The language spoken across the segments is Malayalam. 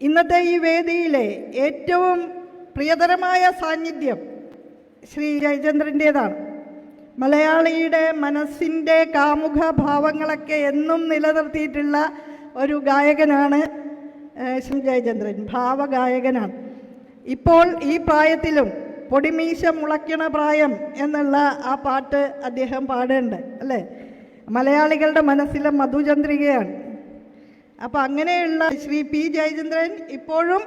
ഇന്നത്തെ ഈ വേദിയിലെ ഏറ്റവും പ്രിയതരമായ സാന്നിധ്യം ശ്രീ ജയചന്ദ്രന്റേതാണ് മലയാളിയുടെ മനസ്സിന്റെ കാമുഖ ഭാവങ്ങളൊക്കെ എന്നും നിലനിർത്തിയിട്ടുള്ള ഒരു ഗായകനാണ് ശ്രീ ജയചന്ദ്രൻ ഭാവഗായകനാണ്. ഇപ്പോൾ ഈ പ്രായത്തിലും പൊടിമീശ മുളയ്ക്കണ പ്രായം എന്നുള്ള ആ പാട്ട് അദ്ദേഹം പാടുന്നുണ്ട് അല്ലേ? മലയാളികളുടെ മനസ്സിലെ മധുചന്ദ്രികയാണ്. അപ്പം അങ്ങനെയുള്ള ശ്രീ പി ജയചന്ദ്രൻ ഇപ്പോഴും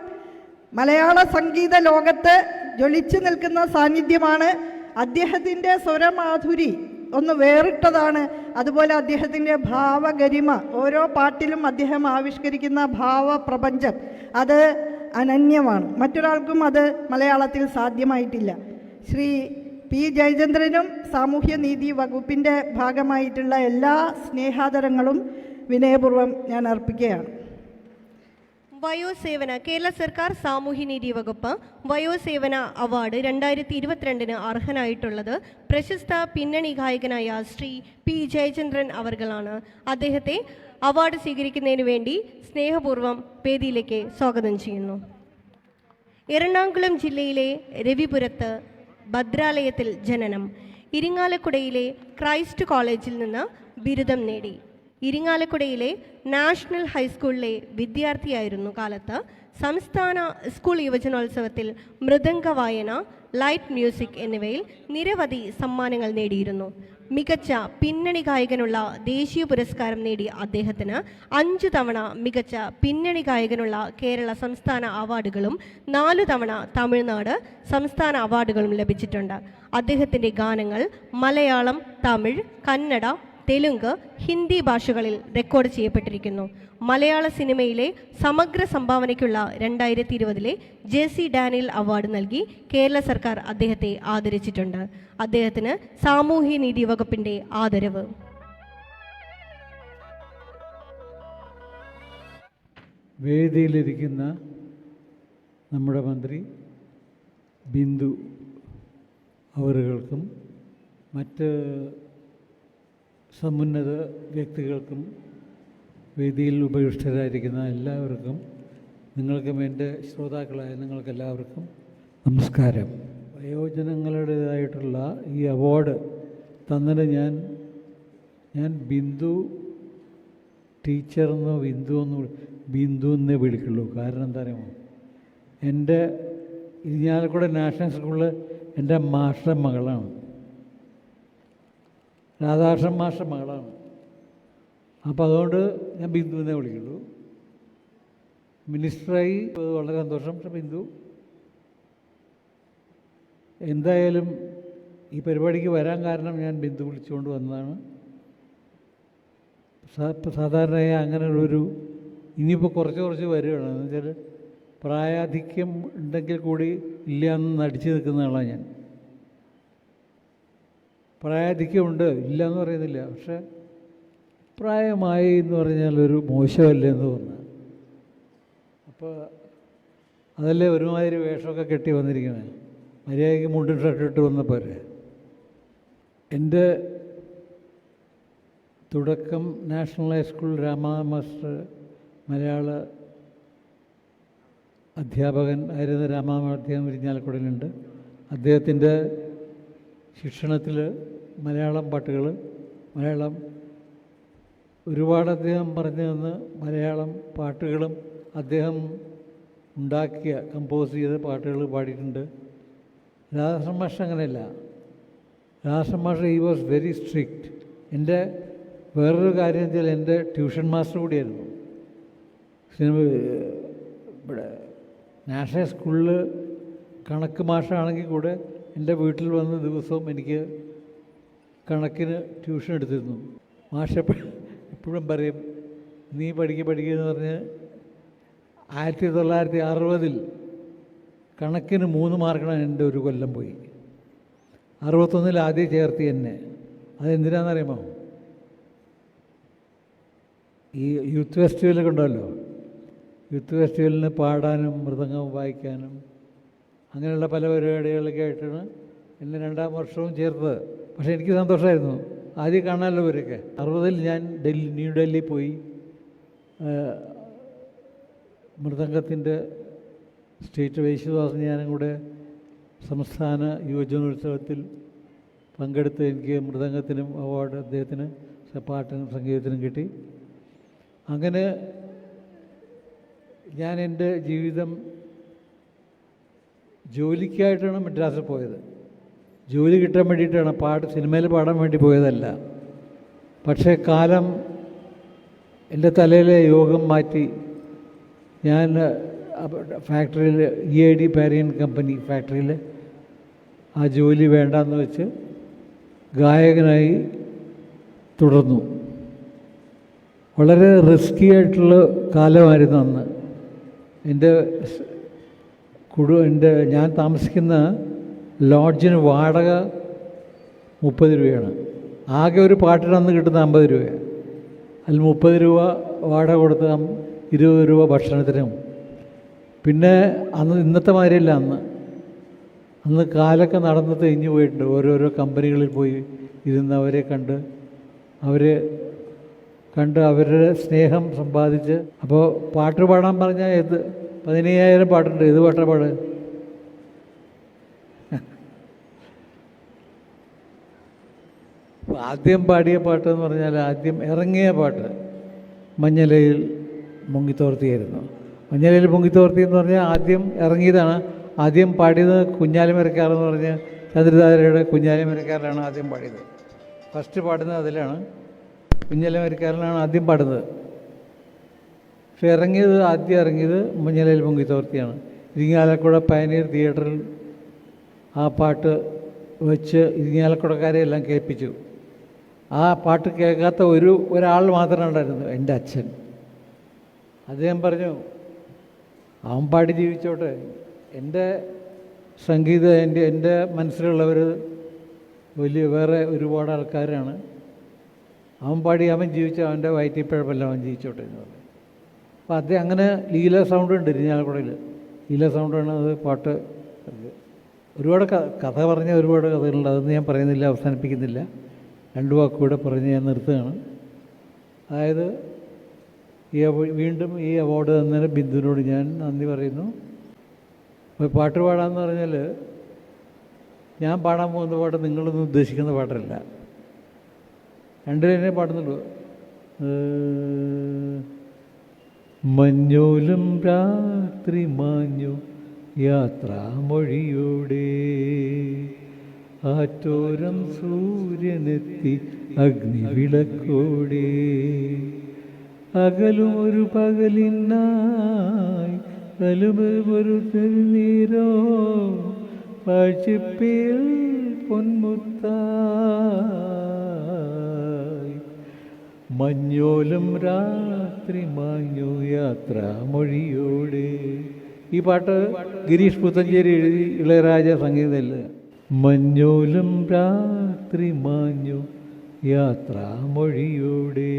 മലയാള സംഗീത ലോകത്ത് ജ്വലിച്ചു നിൽക്കുന്ന സാന്നിധ്യമാണ്. അദ്ദേഹത്തിന്റെ സ്വരമാധുരി ഒന്ന് വേറിട്ടതാണ്. അതുപോലെ അദ്ദേഹത്തിന്റെ ഭാവഗരിമ ഓരോ പാട്ടിലും അദ്ദേഹം ആവിഷ്കരിക്കുന്ന ഭാവപ്രപഞ്ചം അത് അനന്യമാണ്. മറ്റൊരാൾക്കും അത് മലയാളത്തിൽ സാധ്യമായിട്ടില്ല. ശ്രീ പി ജയചന്ദ്രനും സാമൂഹ്യനീതി വകുപ്പിന്റെ ഭാഗമായിട്ടുള്ള എല്ലാ സ്നേഹാദരങ്ങളും വിനയപൂർവം ഞാൻ അർപ്പിക്കുകയാണ്. വയോസേവന കേരള സർക്കാർ സാമൂഹ്യനീതി വകുപ്പ് വയോസേവന അവാർഡ് രണ്ടായിരത്തി ഇരുപത്തിരണ്ടിന് അർഹനായിട്ടുള്ളത് പ്രശസ്ത പിന്നണി ഗായകനായ ശ്രീ പി ജയചന്ദ്രൻ അവർകളാണ്. അദ്ദേഹത്തെ അവാർഡ് സ്വീകരിക്കുന്നതിന് വേണ്ടി സ്നേഹപൂർവം വേദിയിലേക്ക് സ്വാഗതം ചെയ്യുന്നു. എറണാകുളം ജില്ലയിലെ രവിപുരത്ത് ഭദ്രാലയത്തിൽ ജനനം ഇരിങ്ങാലക്കുടയിലെ ക്രൈസ്റ്റ് കോളേജിൽ നിന്ന് ബിരുദം നേടി. ഇരിങ്ങാലക്കുടയിലെ നാഷണൽ ഹൈസ്കൂളിലെ വിദ്യാർത്ഥിയായിരുന്നു കാലത്ത്. സംസ്ഥാന സ്കൂൾ യുവജനോത്സവത്തിൽ മൃദംഗ വായന ലൈറ്റ് മ്യൂസിക് എന്നിവയിൽ നിരവധി സമ്മാനങ്ങൾ നേടിയിരുന്നു. മികച്ച പിന്നണി ഗായകനുള്ള ദേശീയ പുരസ്കാരം നേടിയ അദ്ദേഹത്തിന് അഞ്ചു തവണ മികച്ച പിന്നണി ഗായകനുള്ള കേരള സംസ്ഥാന അവാർഡുകളും നാലു തവണ തമിഴ്നാട് സംസ്ഥാന അവാർഡുകളും ലഭിച്ചിട്ടുണ്ട്. അദ്ദേഹത്തിന്റെ ഗാനങ്ങൾ മലയാളം തമിഴ് കന്നഡ തെലുങ്ക് ഹിന്ദി ഭാഷകളിൽ റെക്കോർഡ് ചെയ്യപ്പെട്ടിരിക്കുന്നു. മലയാള സിനിമയിലെ സമഗ്ര സംഭാവനയ്ക്കുള്ള രണ്ടായിരത്തി ഇരുപതിലെ ജെ സി ഡാനിയൽ അവാർഡ് നൽകി കേരള സർക്കാർ അദ്ദേഹത്തെ ആദരിച്ചിട്ടുണ്ട്. അദ്ദേഹത്തിന് സാമൂഹ്യനീതി വകുപ്പിന്റെ ആദരവ്. വേദിയിലിരിക്കുന്ന നമ്മുടെ മന്ത്രി ബിന്ദു അവറുകൾക്കും മറ്റ് സമുന്നത വ്യക്തികൾക്കും വേദിയിൽ ഉപയുഷ്ടരായിരിക്കുന്ന എല്ലാവർക്കും നിങ്ങൾക്കും എന്റെ ശ്രോതാക്കളായ നിങ്ങൾക്കെല്ലാവർക്കും നമസ്കാരം. വയോജനങ്ങളുടേതായിട്ടുള്ള ഈ അവാർഡ് തന്നത് ഞാൻ ഞാൻ ബിന്ദു ടീച്ചറെന്നോ ബിന്ദു എന്ന് ബിന്ദു എന്നേ വിളിക്കുള്ളൂ. കാരണം എന്താ അറിയുമോ എന്റെ ഇരിഞ്ഞാലക്കുട നാഷണൽ സ്കൂളിൽ എന്റെ മാസ്റ്റർ മകളാണ്. രാധാകൃഷ്ണൻ മാഷ മകളാണ്. അപ്പോൾ അതുകൊണ്ട് ഞാൻ ബിന്ദു എന്നേ വിളിക്കുള്ളൂ മിനിസ്റ്ററായി വളരെ സന്തോഷം. പക്ഷെ ബിന്ദു എന്തായാലും ഈ പരിപാടിക്ക് വരാൻ കാരണം ഞാൻ ബിന്ദു വിളിച്ചുകൊണ്ട് വന്നതാണ്. സാധാരണയായി അങ്ങനെയുള്ളൊരു ഇനിയിപ്പോൾ കുറച്ച് കുറച്ച് വരികയാണ്. എന്ന് വെച്ചാൽ പ്രായാധിക്യം ഉണ്ടെങ്കിൽ കൂടി ഇല്ല എന്ന് നടിച്ചു നിൽക്കുന്ന ആളാണ് ഞാൻ. പ്രായാധിക്യമുണ്ട് ഇല്ല എന്ന് പറയുന്നില്ല. പക്ഷേ പ്രായമായി എന്ന് പറഞ്ഞാൽ ഒരു മോശമല്ല എന്ന് തോന്നുന്നു. അപ്പോൾ അതല്ലേ ഒരുമാതിരി വേഷമൊക്കെ കെട്ടി വന്നിരിക്കുന്നത്? മര്യാദയ്ക്ക് മുണ്ടും ഷർട്ടിട്ട് വന്നപ്പോൾ എന്റെ തുടക്കം നാഷണൽ ഹൈസ്കൂൾ രാമ മാസ്റ്റർ മലയാള അധ്യാപകൻ ആയിരുന്ന രാമാധ്യാപകൻ ഇരിഞ്ഞാലക്കുടലുണ്ട് അദ്ദേഹത്തിന്റെ ശിക്ഷണത്തിൽ മലയാളം പാട്ടുകൾ മലയാളം ഒരുപാട് അദ്ദേഹം പറഞ്ഞു തന്ന് മലയാളം പാട്ടുകളും അദ്ദേഹം ഉണ്ടാക്കിയ കമ്പോസ് ചെയ്ത പാട്ടുകൾ പാടിയിട്ടുണ്ട്. രാധാകൃഷ്ണൻ അങ്ങനെയല്ല. രാധാകൃഷ്ണൻ മാഷ് ഈ വാസ് വെരി സ്ട്രിക്റ്റ് എന്റെ വേറൊരു കാര്യം വെച്ചാൽ എന്റെ ട്യൂഷൻ മാസ്റ്റർ കൂടിയായിരുന്നു. സിനിമ ഇവിടെ നാഷണൽ സ്കൂളിൽ കണക്ക് മാഷാണെങ്കിൽ കൂടെ എന്റെ വീട്ടിൽ വന്ന ദിവസവും എനിക്ക് കണക്കിന് ട്യൂഷൻ എടുത്തിരുന്നു. മാഷ എപ്പോഴും പറയും നീ പഠിക്കുക പഠിക്കുക എന്ന് പറഞ്ഞ് ആയിരത്തി തൊള്ളായിരത്തി അറുപതിൽ കണക്കിന് മൂന്ന് മാർക്കാണ് എന്റെ ഒരു കൊല്ലം പോയി. അറുപത്തൊന്നിൽ ആദ്യം ചേർത്തി എന്നെ. അതെന്തിനാണെന്നറിയാമോ ഈ യൂത്ത് ഫെസ്റ്റിവലൊക്കെ ഉണ്ടല്ലോ. യൂത്ത് ഫെസ്റ്റിവലിന് പാടാനും മൃദംഗം വായിക്കാനും അങ്ങനെയുള്ള പല പരിപാടികളൊക്കെ ആയിട്ടാണ് എന്നെ രണ്ടാം വർഷവും ചേർത്തത്. പക്ഷേ എനിക്ക് സന്തോഷമായിരുന്നു. ആദ്യം കാണാമല്ലോ ഇവരൊക്കെ. അറുപതിൽ ഞാൻ ഡൽഹി ന്യൂഡൽഹി പോയി. മൃദംഗത്തിന്റെ സ്റ്റേറ്റ് യേശുദാസൻ ഞാനും കൂടെ സംസ്ഥാന യുവജനോത്സവത്തിൽ പങ്കെടുത്ത് എനിക്ക് മൃദംഗത്തിനും അവാർഡ് അദ്ദേഹത്തിന് പാട്ടിനും സംഗീതത്തിനും കിട്ടി. അങ്ങനെ ഞാൻ എന്റെ ജീവിതം ജോലിക്കായിട്ടാണ് മദ്രാസിൽ പോയത്. ജോലി കിട്ടാൻ വേണ്ടിയിട്ടാണ് പാട്ട് സിനിമയിൽ പാടാൻ വേണ്ടി പോയതല്ല. പക്ഷേ കാലം എന്റെ തലയിലെ യോഗം മാറ്റി ഞാൻ ഫാക്ടറിയിൽ ഇ ഐ ഡി പാരിയൻ കമ്പനി ഫാക്ടറിയിൽ ആ ജോലി വേണ്ടെന്ന് വെച്ച് ഗായകനായി തുടർന്നു. വളരെ റിസ്കി ആയിട്ടുള്ള കാലമായിരുന്നു അന്ന്. എന്റെ കുടു എന്റെ ഞാൻ താമസിക്കുന്ന ലോഡ്ജിന് വാടക മുപ്പത് രൂപയാണ്. ആകെ ഒരു പാട്ടിന് അന്ന് കിട്ടുന്ന അമ്പത് രൂപയാണ് അതിൽ മുപ്പത് രൂപ വാടക കൊടുത്ത് ഇരുപത് രൂപ ഭക്ഷണത്തിനും. പിന്നെ അന്ന് ഇന്നത്തെ മാതിരിയല്ല അന്ന്. അന്ന് കാലൊക്കെ നടന്ന് തെഞ്ഞു പോയിട്ടുണ്ട്. ഓരോരോ കമ്പനികളിൽ പോയി ഇരുന്ന് അവരെ കണ്ട് അവരെ കണ്ട് അവരുടെ സ്നേഹം സമ്പാദിച്ച്. അപ്പോൾ പാട്ട് പാടാൻ പറഞ്ഞാൽ ഇത് പതിനയ്യായിരം പാട്ടുണ്ട്. ഇത് പാട്ടാ പാട്. ആദ്യം പാടിയ പാട്ട് എന്ന് പറഞ്ഞാൽ ആദ്യം ഇറങ്ങിയ പാട്ട് മഞ്ഞലയിൽ മുങ്ങിത്തോർത്തിയായിരുന്നു മഞ്ഞലയിൽ മുങ്ങിത്തോർത്തി എന്ന് പറഞ്ഞാൽ ആദ്യം ഇറങ്ങിയതാണ്. ആദ്യം പാടിയത് കുഞ്ഞാലിമരക്കാരെന്ന് പറഞ്ഞ് ചന്ദ്രധാരയുടെ കുഞ്ഞാലിമരക്കാരനാണ് ആദ്യം പാടിയത്. ഫസ്റ്റ് പാടുന്നത് അതിലാണ്. കുഞ്ഞാലിമരക്കാരനാണ് ആദ്യം പാടുന്നത്. പക്ഷെ ഇറങ്ങിയത് ആദ്യം ഇറങ്ങിയത് മഞ്ഞലയിൽ മുങ്ങിത്തോർത്തിയാണ് ഇരിങ്ങാലക്കുട പയനീർ തിയേറ്ററിൽ ആ പാട്ട് വെച്ച് ഇരിങ്ങാലക്കുടക്കാരെ എല്ലാം കേൾപ്പിച്ചു. ആ പാട്ട് കേൾക്കാത്ത ഒരു ഒരാൾ മാത്രമേ ഉണ്ടായിരുന്നു എന്റെ അച്ഛൻ. അദ്ദേഹം പറഞ്ഞു അവൻ പാടി ജീവിച്ചോട്ടെ. എന്റെ സംഗീത എന്റെ എന്റെ മനസ്സിലുള്ളവർ വലിയ വേറെ ഒരുപാട് ആൾക്കാരാണ്. അവൻ പാടി അവൻ ജീവിച്ച അവന്റെ വയറ്റിപ്പഴപ്പല്ല അവൻ ജീവിച്ചോട്ടെ എന്ന് പറഞ്ഞു. അപ്പോൾ അദ്ദേഹം അങ്ങനെ ലീല സൗണ്ട് ഉണ്ട് ഇരിഞ്ഞാലക്കുടയിൽ. ലീല സൗണ്ടാണ് അത് പാട്ട്. ഒരുപാട് കഥ പറഞ്ഞ ഒരുപാട് കഥകളുണ്ട്. അതൊന്നും ഞാൻ പറയുന്നില്ല അവസാനിപ്പിക്കുന്നില്ല. രണ്ട് വാക്കുകൂടെ പറഞ്ഞ് ഞാൻ നിർത്തുകയാണ്. അതായത് ഈ വീണ്ടും ഈ അവാർഡ് തന്നതിന് ബിന്ദുവിനോട് ഞാൻ നന്ദി പറയുന്നു. അപ്പോൾ പാട്ട് പാടാമെന്ന് പറഞ്ഞാൽ ഞാൻ പാടാൻ പോകുന്ന പാട്ട് നിങ്ങളൊന്നും ഉദ്ദേശിക്കുന്ന പാട്ടല്ല. രണ്ടുപേരെ പാടുന്നുള്ളൂ. മഞ്ഞോലും രാത്രി മാഞ്ഞു യാത്രാമൊഴിയോടെ. ആറ്റോരം സൂര്യനെത്തി അഗ്നിവിളക്കോടെ. അകലും ഒരു പകലിനായി കലുമൊരു തെരുനീരോ. പാഴ്ചപ്പേൽ പൊന്മുത്തായി മഞ്ഞോലും രാത്രി മാഞ്ഞു യാത്ര മൊഴിയോടെ. ഈ പാട്ട് ഗിരീഷ് പുത്തഞ്ചേരി എഴുതി ഇളയരാജ സംഗീതമല്ല മഞ്ഞോലും രാത്രി മാഞ്ഞു യാത്ര മൊഴിയോടെ.